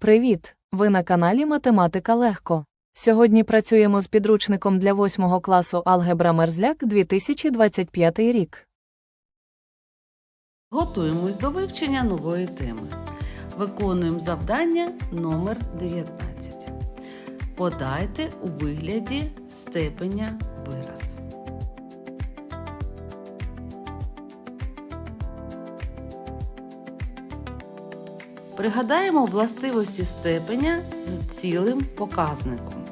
Привіт! Ви на каналі Математика Легко. Сьогодні працюємо з підручником для 8 класу Алгебра Мерзляк 2025 рік. Готуємось до вивчення нової теми. Виконуємо завдання номер 19. Подайте у вигляді степеня вираз. Пригадаємо властивості степеня з цілим показником.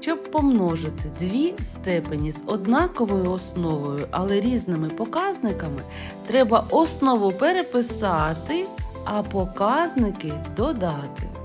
Щоб помножити дві степені з однаковою основою, але різними показниками, треба основу переписати, а показники додати.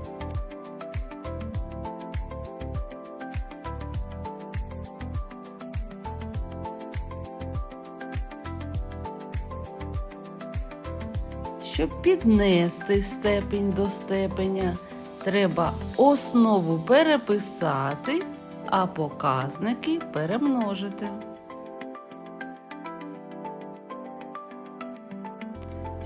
Щоб піднести степінь до степеня, треба основу переписати, а показники перемножити.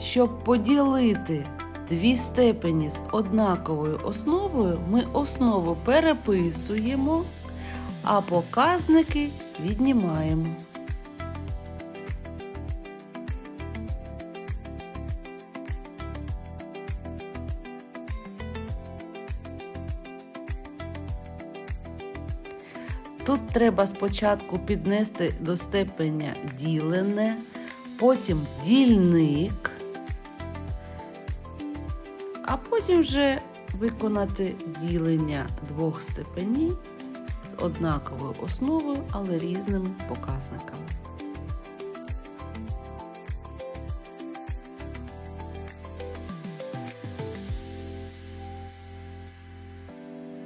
Щоб поділити дві степені з однаковою основою, ми основу переписуємо, а показники віднімаємо. Тут треба спочатку піднести до степеня ділене, потім дільник, а потім вже виконати ділення двох степенів з однаковою основою, але різними показниками.